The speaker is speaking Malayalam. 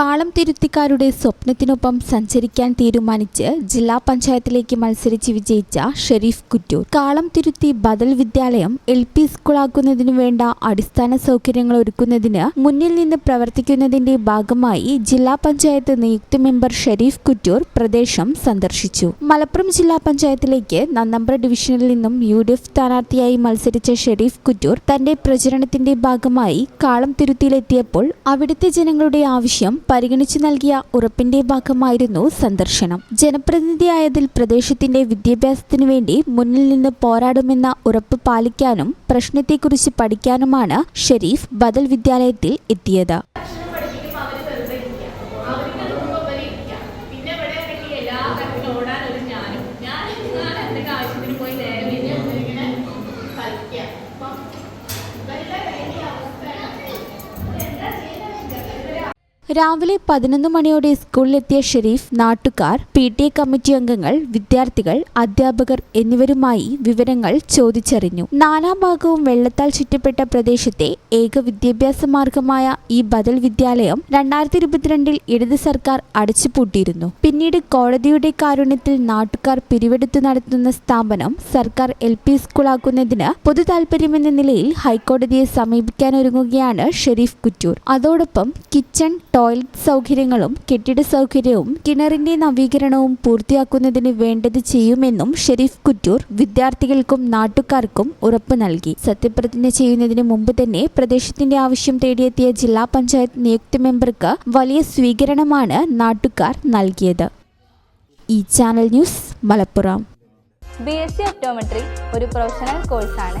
കാളം തിരുത്തിക്കാരുടെ സ്വപ്നത്തിനൊപ്പം സഞ്ചരിക്കാൻ തീരുമാനിച്ച് ജില്ലാ പഞ്ചായത്തിലേക്ക് മത്സരിച്ച് വിജയിച്ച ഷെരീഫ് കുറ്റൂർ. കാളം തിരുത്തി ബദൽ വിദ്യാലയം എൽ പി സ്കൂളാക്കുന്നതിനു വേണ്ട അടിസ്ഥാന സൗകര്യങ്ങൾ ഒരുക്കുന്നതിന് മുന്നിൽ നിന്ന് പ്രവർത്തിക്കുന്നതിന്റെ ഭാഗമായി ജില്ലാ പഞ്ചായത്ത് നിയുക്ത മെമ്പർ ഷെരീഫ് കുറ്റൂർ പ്രദേശം സന്ദർശിച്ചു. മലപ്പുറം ജില്ലാ പഞ്ചായത്തിലേക്ക് നന്നമ്പ്ര ഡിവിഷനിൽ നിന്നും യു ഡി എഫ് സ്ഥാനാർത്ഥിയായി മത്സരിച്ച ഷെരീഫ് കുറ്റൂർ തന്റെ പ്രചരണത്തിന്റെ ഭാഗമായി കാളം തിരുത്തിയിലെത്തിയപ്പോൾ അവിടുത്തെ ജനങ്ങളുടെ ആവശ്യം പരിഗണിച്ചു നൽകിയ ഉറപ്പിന്റെ ഭാഗമായിരുന്നു സന്ദർശനം ജനപ്രതിനിധിയായതിൽ പ്രദേശത്തിന്റെ വിദ്യാഭ്യാസത്തിനു വേണ്ടി മുന്നിൽ നിന്ന് പോരാടുമെന്ന ഉറപ്പ് പാലിക്കാനും പ്രശ്നത്തെക്കുറിച്ച് പഠിക്കാനുമാണ് ഷെരീഫ് ബദൽ വിദ്യാലയത്തിൽ എത്തിയത്. പിന്നെ ഇവിടെ എല്ലാ ഞാനും. ഞാൻ ആവശ്യത്തിന് പോയി രാവിലെ പതിനൊന്ന് മണിയോടെ സ്കൂളിലെത്തിയ ഷെരീഫ് നാട്ടുകാർ പി ടി എ കമ്മിറ്റി അംഗങ്ങൾ വിദ്യാർത്ഥികൾ അധ്യാപകർ എന്നിവരുമായി വിവരങ്ങൾ ചോദിച്ചറിഞ്ഞു. നാലാം ഭാഗവും വെള്ളത്താൽ ചുറ്റപ്പെട്ട പ്രദേശത്തെ ഏക വിദ്യാഭ്യാസ മാർഗമായ ഈ ബദൽ വിദ്യാലയം രണ്ടായിരത്തി ഇരുപത്തിരണ്ടിൽ ഇടത് സർക്കാർ അടച്ചുപൂട്ടിയിരുന്നു. പിന്നീട് കോടതിയുടെ കാരുണ്യത്തിൽ നാട്ടുകാർ പിരിവെടുത്ത് നടത്തുന്ന സ്ഥാപനം സർക്കാർ എൽ പി സ്കൂളാക്കുന്നതിന് പൊതു താൽപര്യമെന്ന നിലയിൽ ഹൈക്കോടതിയെ സമീപിക്കാനൊരുങ്ങുകയാണ് ഷെരീഫ് കുറ്റൂർ. അതോടൊപ്പം കിച്ചൺ ടോയ്ലറ്റ് സൗകര്യങ്ങളും കെട്ടിട സൗകര്യവും കിണറിന്റെ നവീകരണവും പൂർത്തിയാക്കുന്നതിന് വേണ്ടത് ചെയ്യുമെന്നും ഷെരീഫ് കുറ്റൂർ വിദ്യാർത്ഥികൾക്കും നാട്ടുകാർക്കും ഉറപ്പ് നൽകി. സത്യപ്രതിജ്ഞ ചെയ്യുന്നതിന് മുമ്പ് തന്നെ പ്രദേശത്തിന്റെ ആവശ്യം തേടിയെത്തിയ ജില്ലാ പഞ്ചായത്ത് നിയുക്ത മെമ്പർക്ക് വലിയ സ്വീകരണമാണ് നാട്ടുകാർ നൽകിയത്. ഈ channel news Malappuram. B S C optometry ഒരു പ്രൊഫഷണൽ കോഴ്സാണ്